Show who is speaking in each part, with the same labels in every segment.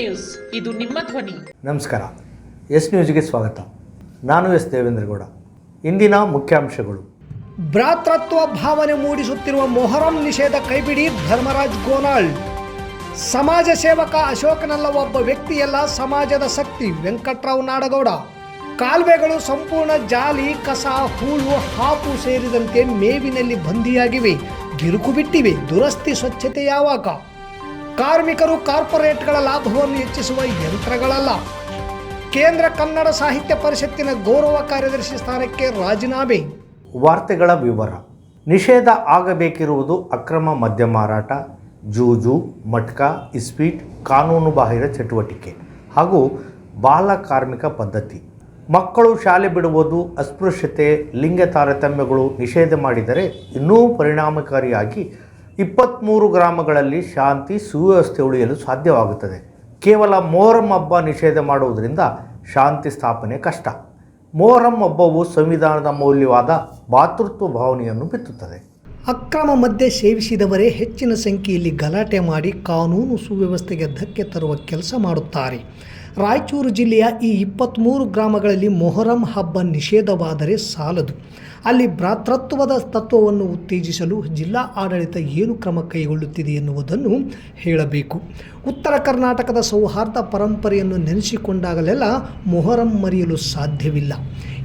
Speaker 1: News. ಇದು ನಿಮ್ಮ ಧ್ವನಿ.
Speaker 2: ನಮಸ್ಕಾರ. ಎಸ್ ನ್ಯೂಸ್ಗೆ ಸ್ವಾಗತ. ನಾನು ಎಸ್ ದೇವೇಂದ್ರಗೌಡ. ಇಂದಿನ ಮುಖ್ಯಾಂಶಗಳು.
Speaker 3: ಭ್ರಾತೃತ್ವ ಭಾವನೆ ಮೂಡಿಸುತ್ತಿರುವ ಮೊಹರಂ ನಿಷೇಧ ಕೈಬಿಡಿ ಧರ್ಮರಾಜ್ ಗೋನಾಳ್. ಸಮಾಜ ಸೇವಕ ಅಶೋಕನಲ್ಲ ಒಬ್ಬ ವ್ಯಕ್ತಿಯಲ್ಲ ಸಮಾಜದ ಶಕ್ತಿ ವೆಂಕಟರಾವ್ ನಾಡಗೌಡ. ಕಾಲುವೆಗಳು ಸಂಪೂರ್ಣ ಜಾಲಿ ಕಸ ಹೂಳು ಹಾಪು ಸೇರಿದಂತೆ ಮೇವಿನಲ್ಲಿ ಬಂದಿಯಾಗಿವೆ. ಗಿರುಕು ಬಿಟ್ಟಿವೆ. ದುರಸ್ತಿ ಸ್ವಚ್ಛತೆ ಯಾವಾಗ? ಕಾರ್ಮಿಕರು ಕಾರ್ಪೊರೇಟ್ಗಳ ಲಾಭವನ್ನು ಹೆಚ್ಚಿಸುವ ಯಂತ್ರಗಳಲ್ಲ. ಕೇಂದ್ರ ಕನ್ನಡ ಸಾಹಿತ್ಯ ಪರಿಷತ್ತಿನ ಗೌರವ ಕಾರ್ಯದರ್ಶಿ ಸ್ಥಾನಕ್ಕೆ ರಾಜೀನಾಮೆ.
Speaker 2: ವಾರ್ತೆಗಳ ವಿವರ. ನಿಷೇಧ ಆಗಬೇಕಿರುವುದು ಅಕ್ರಮ ಮದ್ಯ ಮಾರಾಟ, ಜೂಜು, ಮಟ್ಕ, ಇಸ್ಪೀಟ್, ಕಾನೂನು ಬಾಹಿರ ಚಟುವಟಿಕೆ ಹಾಗೂ ಬಾಲ ಕಾರ್ಮಿಕ ಪದ್ಧತಿ. ಮಕ್ಕಳು ಶಾಲೆ ಬಿಡುವುದು, ಅಸ್ಪೃಶ್ಯತೆ ಲಿಂಗ ತಾರತಮ್ಯಗಳು ನಿಷೇಧ ಮಾಡಿದರೆ ಇನ್ನೂ ಪರಿಣಾಮಕಾರಿಯಾಗಿ ಇಪ್ಪತ್ತ್ಮೂರು ಗ್ರಾಮಗಳಲ್ಲಿ ಶಾಂತಿ, ಸುವ್ಯವಸ್ಥೆ ಉಳಿಯಲು ಸಾಧ್ಯವಾಗುತ್ತದೆ. ಕೇವಲ ಮೊಹರಂ ಹಬ್ಬ ನಿಷೇಧ ಮಾಡುವುದರಿಂದ ಶಾಂತಿ ಸ್ಥಾಪನೆ ಕಷ್ಟ. ಮೊಹರಂ ಹಬ್ಬವು ಸಂವಿಧಾನದ ಮೌಲ್ಯವಾದ ಭಾತೃತ್ವ ಭಾವನೆಯನ್ನು ಬಿತ್ತುತ್ತದೆ.
Speaker 3: ಅಕ್ರಮ ಮದ್ಯ ಸೇವಿಸಿದವರೇ ಹೆಚ್ಚಿನ ಸಂಖ್ಯೆಯಲ್ಲಿ ಗಲಾಟೆ ಮಾಡಿ ಕಾನೂನು ಸುವ್ಯವಸ್ಥೆಗೆ ಧಕ್ಕೆ ತರುವ ಕೆಲಸ ಮಾಡುತ್ತಾರೆ. ರಾಯಚೂರು ಜಿಲ್ಲೆಯ ಈ ಇಪ್ಪತ್ತ್ಮೂರು ಗ್ರಾಮಗಳಲ್ಲಿ ಮೊಹರಂ ಹಬ್ಬ ನಿಷೇಧವಾದರೆ ಸಾಲದು. ಅಲ್ಲಿ ಭ್ರಾತೃತ್ವದ ತತ್ವವನ್ನು ಉತ್ತೇಜಿಸಲು ಜಿಲ್ಲಾ ಆಡಳಿತ ಏನು ಕ್ರಮ ಕೈಗೊಳ್ಳುತ್ತಿದೆ ಎನ್ನುವುದನ್ನು ಹೇಳಬೇಕು. ಉತ್ತರ ಕರ್ನಾಟಕದ ಸೌಹಾರ್ದ ಪರಂಪರೆಯನ್ನು ನೆನೆಸಿಕೊಂಡಾಗಲೆಲ್ಲ ಮೊಹರಂ ಮರೆಯಲು ಸಾಧ್ಯವಿಲ್ಲ.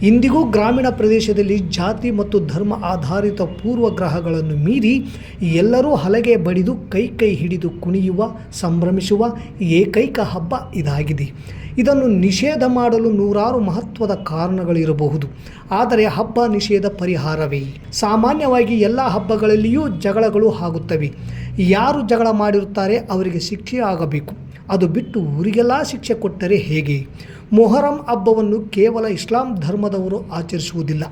Speaker 3: ಇಂದಿಗೂ ಗ್ರಾಮೀಣ ಪ್ರದೇಶದಲ್ಲಿ ಜಾತಿ ಮತ್ತು ಧರ್ಮ ಆಧಾರಿತ ಪೂರ್ವಗ್ರಹಗಳನ್ನು ಮೀರಿ ಎಲ್ಲರೂ ಹಲಗೆ ಬಡಿದು ಕೈ ಕೈ ಹಿಡಿದು ಕುಣಿಯುವ, ಸಂಭ್ರಮಿಸುವ ಏಕೈಕ ಹಬ್ಬ ಇದಾಗಿದೆ. ಇದನ್ನು ನಿಷೇಧ ಮಾಡಲು ನೂರಾರು ಮಹತ್ವದ ಕಾರಣಗಳಿರಬಹುದು. ಆದರೆ ಹಬ್ಬ ನಿಷೇಧ ಪರಿಹಾರವೇ? ಸಾಮಾನ್ಯವಾಗಿ ಎಲ್ಲ ಹಬ್ಬಗಳಲ್ಲಿಯೂ ಜಗಳಗಳು ಆಗುತ್ತವೆ. ಯಾರು ಜಗಳ ಮಾಡಿರುತ್ತಾರೆ ಅವರಿಗೆ ಶಿಕ್ಷೆ ಆಗಬೇಕು. ಅದು ಬಿಟ್ಟು ಊರಿಗೆಲ್ಲ ಶಿಕ್ಷೆ ಕೊಟ್ಟರೆ ಹೇಗೆ? ಮೊಹರಂ ಹಬ್ಬವನ್ನು ಕೇವಲ ಇಸ್ಲಾಂ ಧರ್ಮದವರು ಆಚರಿಸುವುದಿಲ್ಲ.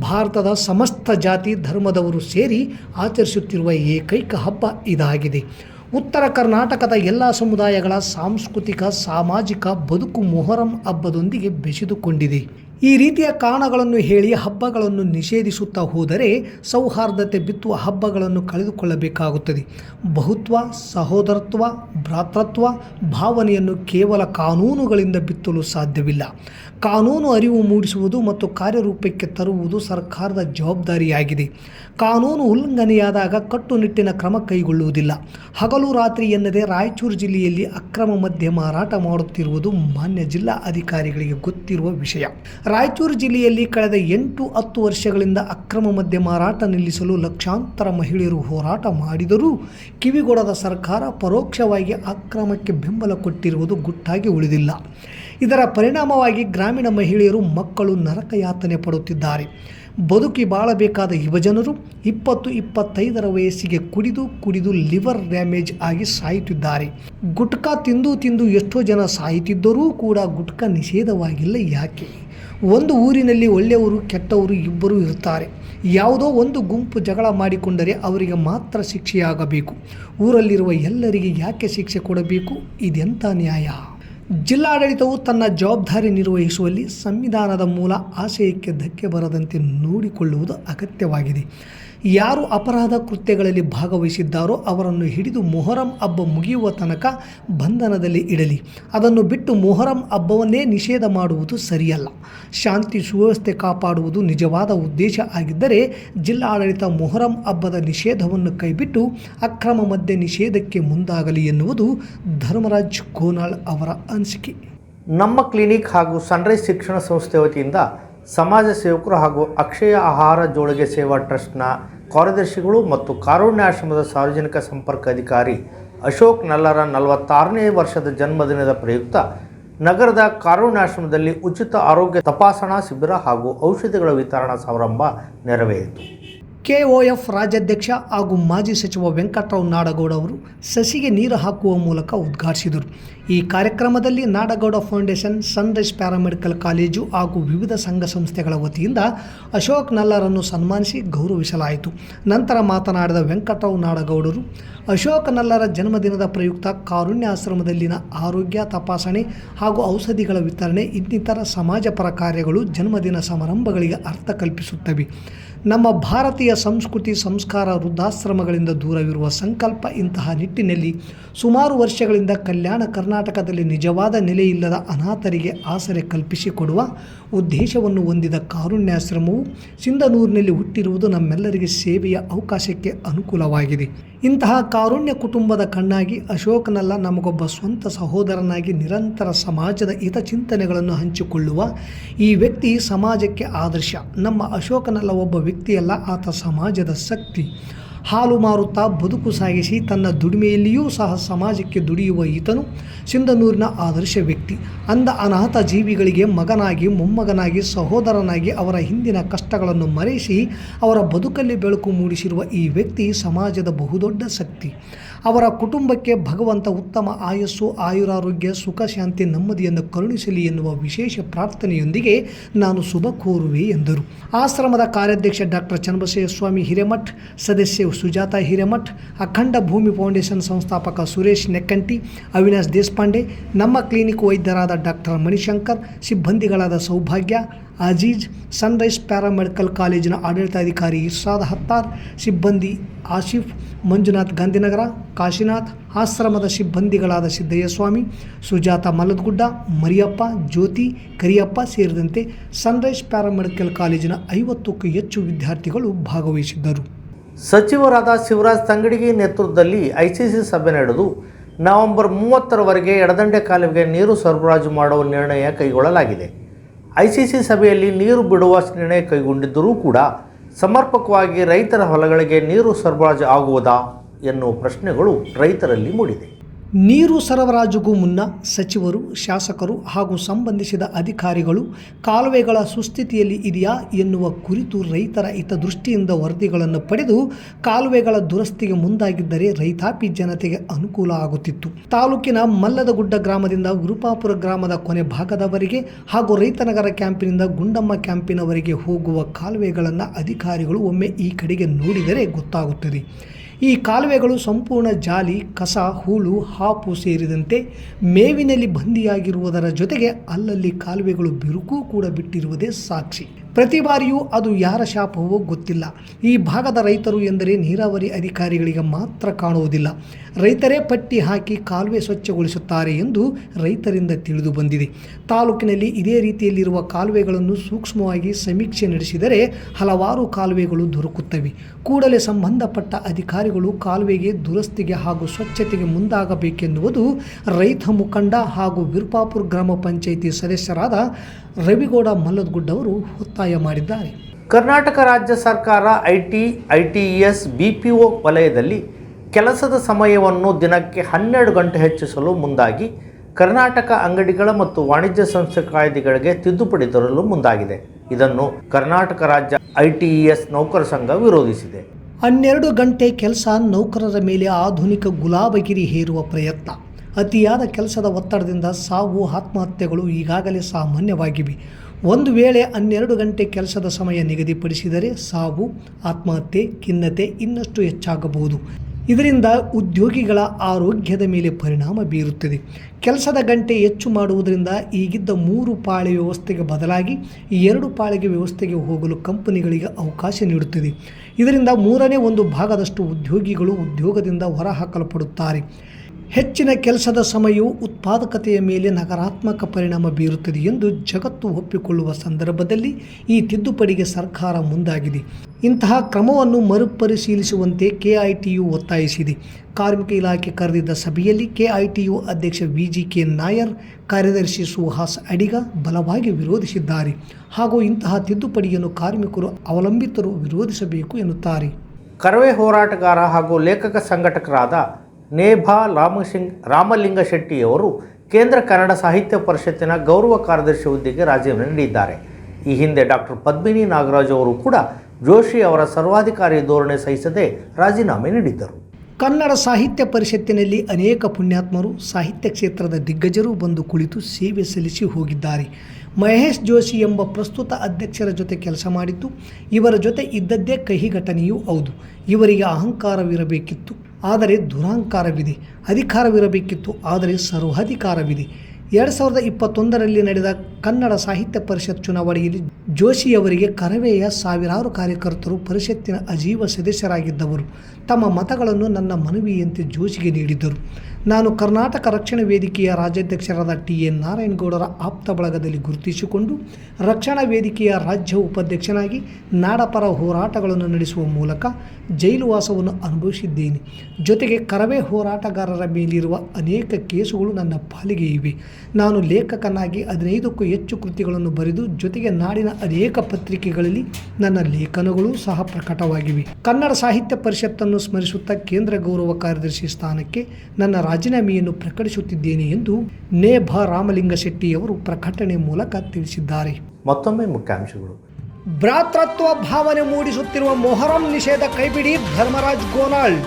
Speaker 3: ಭಾರತದ ಸಮಸ್ತ ಜಾತಿ ಧರ್ಮದವರು ಸೇರಿ ಆಚರಿಸುತ್ತಿರುವ ಏಕೈಕ ಹಬ್ಬ ಇದಾಗಿದೆ. ಉತ್ತರ ಕರ್ನಾಟಕದ ಎಲ್ಲ ಸಮುದಾಯಗಳ ಸಾಂಸ್ಕೃತಿಕ, ಸಾಮಾಜಿಕ ಬದುಕು ಮೊಹರಂ ಹಬ್ಬದೊಂದಿಗೆ ಬೆಸೆದುಕೊಂಡಿದೆ. ಈ ರೀತಿಯ ಕಾರಣಗಳನ್ನು ಹೇಳಿ ಹಬ್ಬಗಳನ್ನು ನಿಷೇಧಿಸುತ್ತಾ ಹೋದರೆ ಸೌಹಾರ್ದತೆ ಬಿತ್ತುವ ಹಬ್ಬಗಳನ್ನು ಕಳೆದುಕೊಳ್ಳಬೇಕಾಗುತ್ತದೆ. ಬಹುತ್ವ, ಸಹೋದರತ್ವ, ಭ್ರಾತೃತ್ವ, ಭಾವನೆಯನ್ನು ಕೇವಲ ಕಾನೂನುಗಳಿಂದ ಬಿತ್ತಲು ಸಾಧ್ಯವಿಲ್ಲ. ಕಾನೂನು ಅರಿವು ಮೂಡಿಸುವುದು ಮತ್ತು ಕಾರ್ಯರೂಪಕ್ಕೆ ತರುವುದು ಸರ್ಕಾರದ ಜವಾಬ್ದಾರಿಯಾಗಿದೆ. ಕಾನೂನು ಉಲ್ಲಂಘನೆಯಾದಾಗ ಕಟ್ಟುನಿಟ್ಟಿನ ಕ್ರಮ ಕೈಗೊಳ್ಳುವುದಿಲ್ಲ. ಹಗಲು ರಾತ್ರಿ ಎನ್ನದೆ ರಾಯಚೂರು ಜಿಲ್ಲೆಯಲ್ಲಿ ಅಕ್ರಮ ಮದ್ಯ ಮಾರಾಟ ಮಾಡುತ್ತಿರುವುದು ಮಾನ್ಯ ಜಿಲ್ಲಾ ಅಧಿಕಾರಿಗಳಿಗೆ ಗೊತ್ತಿರುವ ವಿಷಯ. ರಾಯಚೂರು ಜಿಲ್ಲೆಯಲ್ಲಿ ಕಳೆದ ಎಂಟು ಹತ್ತು ವರ್ಷಗಳಿಂದ ಅಕ್ರಮ ಮದ್ಯ ಮಾರಾಟ ನಿಲ್ಲಿಸಲು ಲಕ್ಷಾಂತರ ಮಹಿಳೆಯರು ಹೋರಾಟ ಮಾಡಿದರೂ ಕಿವಿಗೊಡದ ಸರ್ಕಾರ ಪರೋಕ್ಷವಾಗಿ ಅಕ್ರಮಕ್ಕೆ ಬೆಂಬಲ ಕೊಟ್ಟಿರುವುದು ಗುಟ್ಟಾಗಿ ಉಳಿದಿಲ್ಲ. ಇದರ ಪರಿಣಾಮವಾಗಿ ಗ್ರಾಮೀಣ ಮಹಿಳೆಯರು ಮಕ್ಕಳು ನರಕಯಾತನೆ ಪಡುತ್ತಿದ್ದಾರೆ. ಬದುಕಿ ಬಾಳಬೇಕಾದ ಯುವಜನರು ಇಪ್ಪತ್ತು ಇಪ್ಪತ್ತೈದರ ವಯಸ್ಸಿಗೆ ಕುಡಿದು ಕುಡಿದು ಲಿವರ್ ಡ್ಯಾಮೇಜ್ ಆಗಿ ಸಾಯುತ್ತಿದ್ದಾರೆ. ಗುಟ್ಕಾ ತಿಂದು ತಿಂದು ಎಷ್ಟೋ ಜನ ಸಾಯುತ್ತಿದ್ದರೂ ಕೂಡ ಗುಟ್ಕಾ ನಿಷೇಧವಾಗಿಲ್ಲ ಯಾಕೆ? ಒಂದು ಊರಿನಲ್ಲಿ ಒಳ್ಳೆಯವರು ಕೆಟ್ಟವರು ಇಬ್ಬರೂ ಇರ್ತಾರೆ. ಯಾವುದೋ ಒಂದು ಗುಂಪು ಜಗಳ ಮಾಡಿಕೊಂಡರೆ ಅವರಿಗೆ ಮಾತ್ರ ಶಿಕ್ಷೆಯಾಗಬೇಕು. ಊರಲ್ಲಿರುವ ಎಲ್ಲರಿಗೆ ಯಾಕೆ ಶಿಕ್ಷೆ ಕೊಡಬೇಕು? ಇದೆಂಥ ನ್ಯಾಯ? ಜಿಲ್ಲಾಡಳಿತವು ತನ್ನ ಜವಾಬ್ದಾರಿ ನಿರ್ವಹಿಸುವಲ್ಲಿ ಸಂವಿಧಾನದ ಮೂಲ ಆಶಯಕ್ಕೆ ಧಕ್ಕೆ ಬರದಂತೆ ನೋಡಿಕೊಳ್ಳುವುದು ಅಗತ್ಯವಾಗಿದೆ. ಯಾರು ಅಪರಾಧ ಕೃತ್ಯಗಳಲ್ಲಿ ಭಾಗವಹಿಸಿದ್ದಾರೋ ಅವರನ್ನು ಹಿಡಿದು ಮೊಹರಂ ಹಬ್ಬ ಮುಗಿಯುವ ತನಕ ಬಂಧನದಲ್ಲಿ ಇಡಲಿ. ಅದನ್ನು ಬಿಟ್ಟು ಮೊಹರಂ ಹಬ್ಬವನ್ನೇ ನಿಷೇಧ ಮಾಡುವುದು ಸರಿಯಲ್ಲ. ಶಾಂತಿ ಸುವ್ಯವಸ್ಥೆ ಕಾಪಾಡುವುದು ನಿಜವಾದ ಉದ್ದೇಶ ಆಗಿದ್ದರೆ ಜಿಲ್ಲಾಡಳಿತ ಮೊಹರಂ ಹಬ್ಬದ ನಿಷೇಧವನ್ನು ಕೈಬಿಟ್ಟು ಅಕ್ರಮ ಮದ್ಯ ನಿಷೇಧಕ್ಕೆ ಮುಂದಾಗಲಿ ಎನ್ನುವುದು ಧರ್ಮರಾಜ್ ಕೋನಾಳ್ ಅವರ ಅನಿಸಿಕೆ.
Speaker 2: ನಮ್ಮ ಕ್ಲಿನಿಕ್ ಹಾಗೂ ಸನ್ರೈಸ್ ಶಿಕ್ಷಣ ಸಂಸ್ಥೆ ವತಿಯಿಂದ ಸಮಾಜ ಸೇವಕರು ಹಾಗೂ ಅಕ್ಷಯ ಆಹಾರ ಜೋಳಿಗೆ ಸೇವಾ ಟ್ರಸ್ಟ್ನ ಕಾರ್ಯದರ್ಶಿಗಳು ಮತ್ತು ಕಾರುಣ್ಯಾಶ್ರಮದ ಸಾರ್ವಜನಿಕ ಸಂಪರ್ಕ ಅಧಿಕಾರಿ ಅಶೋಕ್ ನಲ್ಲರ ನಲವತ್ತಾರನೇ ವರ್ಷದ ಜನ್ಮದಿನದ ಪ್ರಯುಕ್ತ ನಗರದ ಕಾರುಣ್ಯಾಶ್ರಮದಲ್ಲಿ ಉಚಿತ ಆರೋಗ್ಯ ತಪಾಸಣಾ ಶಿಬಿರ ಹಾಗೂ ಔಷಧಿಗಳ ವಿತರಣಾ ಸಮಾರಂಭ ನೆರವೇರಿತು.
Speaker 3: ಕೆಒಎಫ್ ರಾಜ್ಯಾಧ್ಯಕ್ಷ ಹಾಗೂ ಮಾಜಿ ಸಚಿವ ವೆಂಕಟರಾವ್ ನಾಡಗೌಡ ಅವರು ಸಸಿಗೆ ನೀರು ಹಾಕುವ ಮೂಲಕ ಉದ್ಘಾಟಿಸಿದರು. ಈ ಕಾರ್ಯಕ್ರಮದಲ್ಲಿ Nadagouda foundation sunrise paramedical college ಹಾಗೂ ವಿವಿಧ ಸಂಘ ಸಂಸ್ಥೆಗಳ ವತಿಯಿಂದ ಅಶೋಕ್ ನಲ್ಲರನ್ನು ಸನ್ಮಾನಿಸಿ ಗೌರವಿಸಲಾಯಿತು. ನಂತರ ಮಾತನಾಡಿದ ವೆಂಕಟರಾವ್ ನಾಡಗೌಡರು, ಅಶೋಕ್ ನಲ್ಲರ ಜನ್ಮದಿನದ ಪ್ರಯುಕ್ತ ಕಾರುಣ್ಯ ಆಶ್ರಮದಲ್ಲಿನ ಆರೋಗ್ಯ ತಪಾಸಣೆ ಹಾಗೂ ಔಷಧಿಗಳ ವಿತರಣೆ ಇನ್ನಿತರ ಸಮಾಜಪರ ಕಾರ್ಯಗಳು ಜನ್ಮದಿನ ಸಮಾರಂಭಗಳಿಗೆ ಅರ್ಥ ಕಲ್ಪಿಸುತ್ತವೆ. ನಮ್ಮ ಭಾರತೀಯ ಸಂಸ್ಕೃತಿ, ಸಂಸ್ಕಾರ, ವೃದ್ಧಾಶ್ರಮಗಳಿಂದ ದೂರವಿರುವ ಸಂಕಲ್ಪ ಇಂತಹ ನಿಟ್ಟಿನಲ್ಲಿ ಸುಮಾರು ವರ್ಷಗಳಿಂದ ಕಲ್ಯಾಣ ಕರ್ನಾಟಕದಲ್ಲಿ ನಿಜವಾದ ನೆಲೆಯಿಲ್ಲದ ಅನಾಥರಿಗೆ ಆಸರೆ ಕಲ್ಪಿಸಿಕೊಡುವ ಉದ್ದೇಶವನ್ನು ಹೊಂದಿದ ಕಾರುಣ್ಯಾಶ್ರಮವು ಸಿಂಧನೂರಿನಲ್ಲಿ ಹುಟ್ಟಿರುವುದು ನಮ್ಮೆಲ್ಲರಿಗೆ ಸೇವೆಯ ಅವಕಾಶಕ್ಕೆ ಅನುಕೂಲವಾಗಿದೆ. ಇಂತಹ ಕಾರುಣ್ಯ ಕುಟುಂಬದ ಕಣ್ಣಾಗಿ ಅಶೋಕನಲ್ಲ ನಮಗೊಬ್ಬ ಸ್ವಂತ ಸಹೋದರನಾಗಿ ನಿರಂತರ ಸಮಾಜದ ಹಿತಚಿಂತನೆಗಳನ್ನು ಹಂಚಿಕೊಳ್ಳುವ ಈ ವ್ಯಕ್ತಿ ಸಮಾಜಕ್ಕೆ ಆದರ್ಶ. ನಮ್ಮ ಅಶೋಕನಲ್ಲ ಒಬ್ಬ ವ್ಯಕ್ತಿಯಲ್ಲ, ಆತ ಸಮಾಜದ ಶಕ್ತಿ. ಹಾಲು ಮಾರುತ್ತಾ ಬದುಕು ಸಾಗಿಸಿ ತನ್ನ ದುಡಿಮೆಯಲ್ಲಿಯೂ ಸಹ ಸಮಾಜಕ್ಕೆ ದುಡಿಯುವ ಈತನು ಸಿಂಧನೂರಿನ ಆದರ್ಶ ವ್ಯಕ್ತಿ. ಅಂದ ಅನಾಥ ಜೀವಿಗಳಿಗೆ ಮಗನಾಗಿ, ಮೊಮ್ಮಗನಾಗಿ, ಸಹೋದರನಾಗಿ ಅವರ ಹಿಂದಿನ ಕಷ್ಟಗಳನ್ನು ಮರೆಸಿ ಅವರ ಬದುಕಲ್ಲಿ ಬೆಳಕು ಮೂಡಿಸಿರುವ ಈ ವ್ಯಕ್ತಿ ಸಮಾಜದ ಬಹುದೊಡ್ಡ ಶಕ್ತಿ. ಅವರ ಕುಟುಂಬಕ್ಕೆ ಭಗವಂತ ಉತ್ತಮ ಆಯಸ್ಸು, ಆಯುರಾರೋಗ್ಯ, ಸುಖ, ಶಾಂತಿ, ನೆಮ್ಮದಿಯನ್ನು ಕರುಣಿಸಲಿ ಎನ್ನುವ ವಿಶೇಷ ಪ್ರಾರ್ಥನೆಯೊಂದಿಗೆ ನಾನು ಶುಭ ಕೋರುವೆ ಎಂದರು. ಆಶ್ರಮದ ಕಾರ್ಯಾಧ್ಯಕ್ಷ ಡಾಕ್ಟರ್ ಚನ್ನಬಸಯ್ಯ ಸ್ವಾಮಿ ಹಿರೇಮಠ್, ಸದಸ್ಯ ಸುಜಾತ ಹಿರೇಮಠ್, ಅಖಂಡ ಭೂಮಿ ಫೌಂಡೇಶನ್ ಸಂಸ್ಥಾಪಕ ಸುರೇಶ್ ನೆಕ್ಕಂಟಿ, ಅವಿನಾಶ್ ದೇಶಪಾಂಡೆ, ನಮ್ಮ ಕ್ಲಿನಿಕ್ ವೈದ್ಯರಾದ ಡಾಕ್ಟರ್ ಮಣಿಶಂಕರ್, ಸಿಬ್ಬಂದಿಗಳಾದ ಸೌಭಾಗ್ಯ ಅಜೀಜ್, ಸನ್ರೈಸ್ ಪ್ಯಾರಾಮೆಡಿಕಲ್ ಕಾಲೇಜಿನ ಆಡಳಿತಾಧಿಕಾರಿ ಇರ್ಷಾದ್ ಹತ್ತಾರ್, ಸಿಬ್ಬಂದಿ ಆಸಿಫ್ ಮಂಜುನಾಥ್ ಗಾಂಧಿನಗರ, ಕಾಶಿನಾಥ್, ಆಶ್ರಮದ ಸಿಬ್ಬಂದಿಗಳಾದ ಸಿದ್ದಯ್ಯಸ್ವಾಮಿ, ಸುಜಾತ ಮಲ್ಲದ್ಗುಡ್ಡ, ಮರಿಯಪ್ಪ, ಜ್ಯೋತಿ, ಕರಿಯಪ್ಪ ಸೇರಿದಂತೆ ಸನ್ರೈಸ್ ಪ್ಯಾರಾಮೆಡಿಕಲ್ ಕಾಲೇಜಿನ ಐವತ್ತಕ್ಕೂ ಹೆಚ್ಚು ವಿದ್ಯಾರ್ಥಿಗಳು ಭಾಗವಹಿಸಿದ್ದರು.
Speaker 2: ಸಚಿವರಾದ ಶಿವರಾಜ್ ತಂಗಡಿಗೆ ನೇತೃತ್ವದಲ್ಲಿ ಐಸಿಸಿ ಸಭೆ ನಡೆದು ನವೆಂಬರ್ ಮೂವತ್ತರವರೆಗೆ ಎಡದಂಡೆ ಕಾಲುವೆಗೆ ನೀರು ಸರಬರಾಜು ಮಾಡುವ ನಿರ್ಣಯ ಕೈಗೊಳ್ಳಲಾಗಿದೆ. ಐಸಿಸಿ ಸಭೆಯಲ್ಲಿ ನೀರು ಬಿಡುವ ನಿರ್ಣಯ ಕೈಗೊಂಡಿದ್ದರೂ ಕೂಡ ಸಮರ್ಪಕವಾಗಿ ರೈತರ ಹೊಲಗಳಿಗೆ ನೀರು ಸರಬರಾಜು ಆಗುವುದಾ ಎನ್ನುವ ಪ್ರಶ್ನೆಗಳು ರೈತರಲ್ಲಿ ಮೂಡಿದೆ.
Speaker 3: ನೀರು ಸರಬರಾಜುಗೂ ಮುನ್ನ ಸಚಿವರು, ಶಾಸಕರು ಹಾಗೂ ಸಂಬಂಧಿಸಿದ ಅಧಿಕಾರಿಗಳು ಕಾಲುವೆಗಳ ಸುಸ್ಥಿತಿಯಲ್ಲಿ ಇದೆಯಾ ಎನ್ನುವ ಕುರಿತು ರೈತರ ಹಿತದೃಷ್ಟಿಯಿಂದ ವರದಿಗಳನ್ನು ಪಡೆದು ಕಾಲುವೆಗಳ ದುರಸ್ತಿಗೆ ಮುಂದಾಗಿದ್ದರೆ ರೈತಾಪಿ ಜನತೆಗೆ ಅನುಕೂಲ ಆಗುತ್ತಿತ್ತು. ತಾಲೂಕಿನ ಮಲ್ಲದಗುಡ್ಡ ಗ್ರಾಮದಿಂದ ಗುರುಪಾಪುರ ಗ್ರಾಮದ ಕೊನೆ ಭಾಗದವರೆಗೆ ಹಾಗೂ ರೈತನಗರ ಕ್ಯಾಂಪಿನಿಂದ ಗುಂಡಮ್ಮ ಕ್ಯಾಂಪಿನವರೆಗೆ ಹೋಗುವ ಕಾಲುವೆಗಳನ್ನು ಅಧಿಕಾರಿಗಳು ಒಮ್ಮೆ ಈ ಕಡೆಗೆ ನೋಡಿದರೆ ಗೊತ್ತಾಗುತ್ತದೆ. ಈ ಕಾಲುವೆಗಳು ಸಂಪೂರ್ಣ ಜಾಲಿ, ಕಸ, ಹೂಳು, ಹಾಪು ಸೇರಿದಂತೆ ಮೇವಿನಲ್ಲಿ ಬಂದಿಯಾಗಿರುವುದರ ಜೊತೆಗೆ ಅಲ್ಲಲ್ಲಿ ಕಾಲುವೆಗಳು ಬಿರುಕು ಕೂಡ ಬಿಟ್ಟಿರುವುದೇ ಸಾಕ್ಷಿ. ಪ್ರತಿ ಬಾರಿಯೂ ಅದು ಯಾರ ಶಾಪವೋ ಗೊತ್ತಿಲ್ಲ. ಈ ಭಾಗದ ರೈತರು ಎಂದರೆ ನೀರಾವರಿ ಅಧಿಕಾರಿಗಳಿಗೆ ಮಾತ್ರ ಕಾಣುವುದಿಲ್ಲ. ರೈತರೇ ಪಟ್ಟಿ ಹಾಕಿ ಕಾಲುವೆ ಸ್ವಚ್ಛಗೊಳಿಸುತ್ತಾರೆ ಎಂದು ರೈತರಿಂದ ತಿಳಿದು ಬಂದಿದೆ. ತಾಲೂಕಿನಲ್ಲಿ ಇದೇ ರೀತಿಯಲ್ಲಿರುವ ಕಾಲುವೆಗಳನ್ನು ಸೂಕ್ಷ್ಮವಾಗಿ ಸಮೀಕ್ಷೆ ನಡೆಸಿದರೆ ಹಲವಾರು ಕಾಲುವೆಗಳು ದೊರಕುತ್ತವೆ. ಕೂಡಲೇ ಸಂಬಂಧಪಟ್ಟ ಅಧಿಕಾರಿಗಳು ಕಾಲುವೆಗೆ ದುರಸ್ತಿಗೆ ಹಾಗೂ ಸ್ವಚ್ಛತೆಗೆ ಮುಂದಾಗಬೇಕೆನ್ನುವುದು ರೈತ ಮುಖಂಡ ಹಾಗೂ ವಿರ್ಪಾಪುರ್ ಗ್ರಾಮ ಪಂಚಾಯಿತಿ ಸದಸ್ಯರಾದ ರವಿಗೌಡ ಮಲ್ಲದಗುಡ್ಡ ಅವರು ಒತ್ತಾಯ ಮಾಡಿದ್ದಾರೆ.
Speaker 2: ಕರ್ನಾಟಕ ರಾಜ್ಯ ಸರ್ಕಾರ I T I T S B P O ವಲಯದಲ್ಲಿ ಕೆಲಸದ ಸಮಯವನ್ನು ದಿನಕ್ಕೆ ಹನ್ನೆರಡು ಗಂಟೆ ಹೆಚ್ಚಿಸಲು ಮುಂದಾಗಿ ಕರ್ನಾಟಕ ಅಂಗಡಿಗಳ ಮತ್ತು ವಾಣಿಜ್ಯ ಸಂಸ್ಥೆ ಕಾಯ್ದೆಗಳಿಗೆ ತಿದ್ದುಪಡಿ ತರಲು ಮುಂದಾಗಿದೆ. ಇದನ್ನು ಕರ್ನಾಟಕ ರಾಜ್ಯ ಐ ಟಿ ಇ ಎಸ್ ನೌಕರ ಸಂಘ ವಿರೋಧಿಸಿದೆ.
Speaker 3: ಹನ್ನೆರಡು ಗಂಟೆ ಕೆಲಸ ನೌಕರರ ಮೇಲೆ ಆಧುನಿಕ ಗುಲಾಬಗಿರಿ ಹೇರುವ ಪ್ರಯತ್ನ. ಅತಿಯಾದ ಕೆಲಸದ ಒತ್ತಡದಿಂದ ಸಾವು ಆತ್ಮಹತ್ಯೆಗಳು ಈಗಾಗಲೇ ಸಾಮಾನ್ಯವಾಗಿವೆ. ಒಂದು ವೇಳೆ ಹನ್ನೆರಡು ಗಂಟೆ ಕೆಲಸದ ಸಮಯ ನಿಗದಿಪಡಿಸಿದರೆ ಸಾವು, ಆತ್ಮಹತ್ಯೆ, ಖಿನ್ನತೆ ಇನ್ನಷ್ಟು ಹೆಚ್ಚಾಗಬಹುದು. ಇದರಿಂದ ಉದ್ಯೋಗಿಗಳ ಆರೋಗ್ಯದ ಮೇಲೆ ಪರಿಣಾಮ ಬೀರುತ್ತದೆ. ಕೆಲಸದ ಗಂಟೆ ಹೆಚ್ಚು ಮಾಡುವುದರಿಂದ ಈಗಿದ್ದ ಮೂರು ಪಾಳಿ ವ್ಯವಸ್ಥೆಗೆ ಬದಲಾಗಿ ಎರಡು ಪಾಳಿಗೆ ವ್ಯವಸ್ಥೆಗೆ ಹೋಗಲು ಕಂಪನಿಗಳಿಗೆ ಅವಕಾಶ ನೀಡುತ್ತದೆ. ಇದರಿಂದ ಮೂರನೇ ಒಂದು ಭಾಗದಷ್ಟು ಉದ್ಯೋಗಿಗಳು ಉದ್ಯೋಗದಿಂದ ಹೊರಹಾಕಲ್ಪಡುತ್ತಾರೆ. ಹೆಚ್ಚಿನ ಕೆಲಸದ ಸಮಯವು ಉತ್ಪಾದಕತೆಯ ಮೇಲೆ ನಕಾರಾತ್ಮಕ ಪರಿಣಾಮ ಬೀರುತ್ತದೆ ಎಂದು ಜಗತ್ತು ಒಪ್ಪಿಕೊಳ್ಳುವ ಸಂದರ್ಭದಲ್ಲಿ ಈ ತಿದ್ದುಪಡಿಗೆ ಸರ್ಕಾರ ಮುಂದಾಗಿದೆ. ಇಂತಹ ಕ್ರಮವನ್ನು ಮರುಪರಿಶೀಲಿಸುವಂತೆ ಕೆಐಟಿಯು ಒತ್ತಾಯಿಸಿದೆ. ಕಾರ್ಮಿಕ ಇಲಾಖೆ ಕರೆದಿದ್ದ ಸಭೆಯಲ್ಲಿ ಕೆಐಟಿಯು ಅಧ್ಯಕ್ಷ ವಿ ಜಿ ಕೆ ನಾಯರ್, ಕಾರ್ಯದರ್ಶಿ ಸುಹಾಸ್ ಅಡಿಗ ಬಲವಾಗಿ ವಿರೋಧಿಸಿದ್ದಾರೆ. ಹಾಗೂ ಇಂತಹ ತಿದ್ದುಪಡಿಯನ್ನು ಕಾರ್ಮಿಕರು ಅವಲಂಬಿತರು ವಿರೋಧಿಸಬೇಕು ಎನ್ನುತ್ತಾರೆ.
Speaker 2: ಕರವೇ ಹೋರಾಟಗಾರ ಹಾಗೂ ಲೇಖಕ ಸಂಘಟಕರಾದ ನೇಭಾ ರಾಮಸಿಂಗ್ ರಾಮಲಿಂಗ ಶೆಟ್ಟಿಯವರು ಕೇಂದ್ರ ಕನ್ನಡ ಸಾಹಿತ್ಯ ಪರಿಷತ್ತಿನ ಗೌರವ ಕಾರ್ಯದರ್ಶಿ ಹುದ್ದೆಗೆ ರಾಜೀನಾಮೆ ನೀಡಿದ್ದಾರೆ. ಈ ಹಿಂದೆ ಡಾಕ್ಟರ್ ಪದ್ಮಿನಿ ನಾಗರಾಜ್ ಅವರು ಕೂಡ ಜೋಶಿ ಅವರ ಸರ್ವಾಧಿಕಾರಿ ಧೋರಣೆ ಸಹಿಸದೆ ರಾಜೀನಾಮೆ ನೀಡಿದ್ದರು.
Speaker 3: ಕನ್ನಡ ಸಾಹಿತ್ಯ ಪರಿಷತ್ತಿನಲ್ಲಿ ಅನೇಕ ಪುಣ್ಯಾತ್ಮರು, ಸಾಹಿತ್ಯ ಕ್ಷೇತ್ರದ ದಿಗ್ಗಜರು ಬಂದು ಕುಳಿತು ಸೇವೆ ಸಲ್ಲಿಸಿ ಹೋಗಿದ್ದಾರೆ. ಮಹೇಶ್ ಜೋಶಿ ಎಂಬ ಪ್ರಸ್ತುತ ಅಧ್ಯಕ್ಷರ ಜೊತೆ ಕೆಲಸ ಮಾಡಿದ್ದು, ಇವರ ಜೊತೆ ಇದ್ದದ್ದೇ ಕಹಿ ಘಟನೆಯೂ ಹೌದು. ಇವರಿಗೆ ಅಹಂಕಾರವಿರಬೇಕಿತ್ತು. ಆದರೆ ದುರಾಂಕಾರವಿದೆ ಅಧಿಕಾರವಿರಬೇಕಿತ್ತು, ಆದರೆ ಸರ್ವಾಧಿಕಾರವಿದೆ. ಎರಡು ಸಾವಿರದ ಇಪ್ಪತ್ತೊಂದರಲ್ಲಿ ನಡೆದ ಕನ್ನಡ ಸಾಹಿತ್ಯ ಪರಿಷತ್ ಚುನಾವಣೆಯಲ್ಲಿ ಜೋಶಿಯವರಿಗೆ ಕರವೆಯ ಸಾವಿರಾರು ಕಾರ್ಯಕರ್ತರು ಪರಿಷತ್ತಿನ ಅಜೀವ ಸದಸ್ಯರಾಗಿದ್ದವರು. ತಮ್ಮ ಮತಗಳನ್ನು ನನ್ನ ಮನವಿಯಂತೆ ಜೋಶಿಗೆ ನೀಡಿದ್ದರು. ನಾನು ಕರ್ನಾಟಕ ರಕ್ಷಣಾ ವೇದಿಕೆಯ ರಾಜ್ಯಾಧ್ಯಕ್ಷರಾದ ಟಿ ಎನ್ ನಾರಾಯಣಗೌಡರ ಆಪ್ತ ಬಳಗದಲ್ಲಿ ಗುರುತಿಸಿಕೊಂಡು ರಕ್ಷಣಾ ವೇದಿಕೆಯ ರಾಜ್ಯ ಉಪಾಧ್ಯಕ್ಷನಾಗಿ ನಾಡಪರ ಹೋರಾಟಗಳನ್ನು ನಡೆಸುವ ಮೂಲಕ ಜೈಲುವಾಸವನ್ನು ಅನುಭವಿಸಿದ್ದೇನೆ. ಜೊತೆಗೆ ಕರವೇ ಹೋರಾಟಗಾರರ ಮೇಲಿರುವ ಅನೇಕ ಕೇಸುಗಳು ನನ್ನ ಪಾಲಿಗೆ ಇವೆ. ನಾನು ಲೇಖಕನಾಗಿ ಹದಿನೈದಕ್ಕೂ ಹೆಚ್ಚು ಕೃತಿಗಳನ್ನು ಬರೆದು ಜೊತೆಗೆ ನಾಡಿನ ಅನೇಕ ಪತ್ರಿಕೆಗಳಲ್ಲಿ ನನ್ನ ಲೇಖನಗಳು ಸಹ ಪ್ರಕಟವಾಗಿವೆ. ಕನ್ನಡ ಸಾಹಿತ್ಯ ಪರಿಷತ್ತನ್ನು ಸ್ಮರಿಸುತ್ತಾ ಕೇಂದ್ರ ಗೌರವ ಕಾರ್ಯದರ್ಶಿ ಸ್ಥಾನಕ್ಕೆ ನನ್ನ ರಾಜೀನಾಮೆಯನ್ನು ಪ್ರಕಟಿಸುತ್ತಿದ್ದೇನೆ ಎಂದು ನೇಭ ಭ ರಾಮಲಿಂಗ ಶೆಟ್ಟಿಯವರು ಪ್ರಕಟಣೆ ಮೂಲಕ ತಿಳಿಸಿದ್ದಾರೆ.
Speaker 2: ಮತ್ತೊಮ್ಮೆ ಮುಖ್ಯಾಂಶಗಳು.
Speaker 3: ಭ್ರಾತೃತ್ವ ಭಾವನೆ ಮೂಡಿಸುತ್ತಿರುವ ಮೊಹರಂ ನಿಷೇಧ ಕೈಬಿಡಿ ಧರ್ಮರಾಜ್ ಗೋನಾಳ್.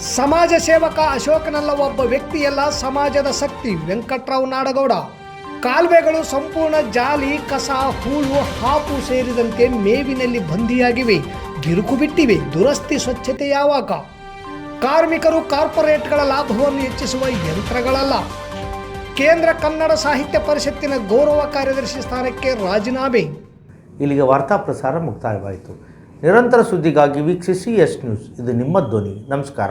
Speaker 3: ಸಮಾಜ ಸೇವಕ ಅಶೋಕನಲ್ಲ ಒಬ್ಬ ವ್ಯಕ್ತಿಯಲ್ಲ ಸಮಾಜದ ಶಕ್ತಿ ವೆಂಕಟರಾವ್ ನಾಡಗೌಡ. ಕಾಲುವೆಗಳು ಸಂಪೂರ್ಣ ಜಾಲಿ ಕಸ ಹೂಳು ಹಾಪು ಸೇರಿದಂತೆ ಮೇವಿನಲ್ಲಿ ಬಂದಿಯಾಗಿವೆ. ಬಿರುಕು ಬಿಟ್ಟಿವೆ ದುರಸ್ತಿ ಸ್ವಚ್ಛತೆ ಯಾವಾಗ? ಕಾರ್ಮಿಕರು ಕಾರ್ಪೊರೇಟ್ಗಳ ಲಾಭವನ್ನು ಹೆಚ್ಚಿಸುವ ಯಂತ್ರಗಳಲ್ಲ. ಕೇಂದ್ರ ಕನ್ನಡ ಸಾಹಿತ್ಯ ಪರಿಷತ್ತಿನ ಗೌರವ ಕಾರ್ಯದರ್ಶಿ ಸ್ಥಾನಕ್ಕೆ ರಾಜೀನಾಮೆ.
Speaker 2: ಇಲ್ಲಿಗೆ ವಾರ್ತಾ ಪ್ರಸಾರ ಮುಕ್ತಾಯವಾಯಿತು. ನಿರಂತರ ಸುದ್ದಿಗಾಗಿ ವೀಕ್ಷಿಸಿ ಎಸ್ ನ್ಯೂಸ್. ಇದು ನಿಮ್ಮ ಧ್ವನಿ. ನಮಸ್ಕಾರ.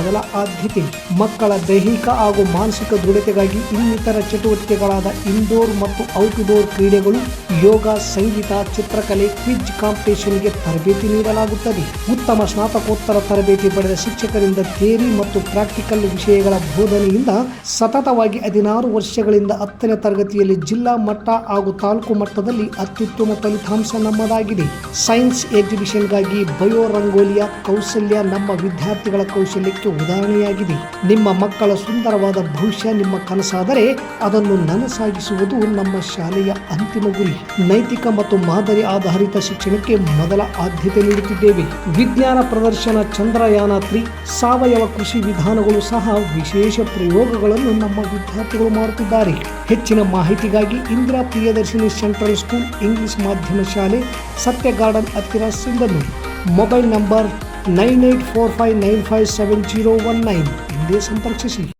Speaker 3: ಮೊದಲ ಆದ್ಯತೆ ಮಕ್ಕಳ ದೈಹಿಕ ಹಾಗೂ ಮಾನಸಿಕ ದೃಢತೆಗಾಗಿ ಇನ್ನಿತರ ಚಟುವಟಿಕೆಗಳಾದ ಇಂಡೋರ್ ಮತ್ತು ಔಟ್ಡೋರ್ ಕ್ರೀಡೆಗಳು ಯೋಗ, ಸಂಗೀತ, ಚಿತ್ರಕಲೆ ಕ್ವಿಜ್ ಕಾಂಪಿಟೇಷನ್ಗೆ ತರಬೇತಿ ನೀಡಲಾಗುತ್ತದೆ. ಉತ್ತಮ ಸ್ನಾತಕೋತ್ತರ ತರಬೇತಿ ಪಡೆದ ಶಿಕ್ಷಕರಿಂದ ಥಿಯರಿ ಮತ್ತು ಪ್ರಾಕ್ಟಿಕಲ್ ವಿಷಯಗಳ ಬೋಧನೆಯಿಂದ ಸತತವಾಗಿ ಹದಿನಾರು ವರ್ಷಗಳಿಂದ ಹತ್ತನೇ ತರಗತಿಯಲ್ಲಿ ಜಿಲ್ಲಾ ಮಟ್ಟ ಹಾಗೂ ತಾಲೂಕು ಮಟ್ಟದಲ್ಲಿ ಅತ್ಯುತ್ತಮ ಫಲಿತಾಂಶ ನಮ್ಮದಾಗಿದೆ. ಸೈನ್ಸ್ ಎಕ್ಸಿಬಿಷನ್ಗಾಗಿ ಬಯೋ ರಂಗೋಲಿಯ ಕೌಶಲ್ಯ ನಮ್ಮ ವಿದ್ಯಾರ್ಥಿಗಳ ಕೌಶಲ್ಯಕ್ಕೆ ಉದಾಹರಣೆಯಾಗಿದೆ. ನಿಮ್ಮ ಮಕ್ಕಳ ಸುಂದರವಾದ ಭವಿಷ್ಯ ನಿಮ್ಮ ಕನಸಾದರೆ ಅದನ್ನು ನನಸಾಗಿಸುವುದು ನಮ್ಮ ಶಾಲೆಯ ಅಂತಿಮ ಗುರಿ. ನೈತಿಕ ಮತ್ತು ಮಾದರಿ ಆಧಾರಿತ ಶಿಕ್ಷಣಕ್ಕೆ ಮೊದಲ ಆದ್ಯತೆ ನೀಡುತ್ತಿದ್ದೇವೆ. ವಿಜ್ಞಾನ ಪ್ರದರ್ಶನ ಚಂದ್ರಯಾನ ತ್ರೀ ಸಾವಯವ ಕೃಷಿ ವಿಧಾನಗಳು ಸಹ ವಿಶೇಷ ಪ್ರಯೋಗಗಳನ್ನು ನಮ್ಮ ವಿದ್ಯಾರ್ಥಿಗಳು ಮಾಡುತ್ತಿದ್ದಾರೆ. ಹೆಚ್ಚಿನ ಮಾಹಿತಿಗಾಗಿ Indira Priyadarshini central school English ಮಾಧ್ಯಮ ಶಾಲೆ ಸತ್ಯ ಗಾರ್ಡನ್ ಹತ್ತಿರ Sindhanur. Mobile number nine eight four five nine five seven zero one nine. ಹಿಂದೆ ಸಂಪರ್ಕಿಸಿ.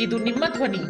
Speaker 1: ಇದು ನಿಮ್ಮ ಧ್ವನಿ.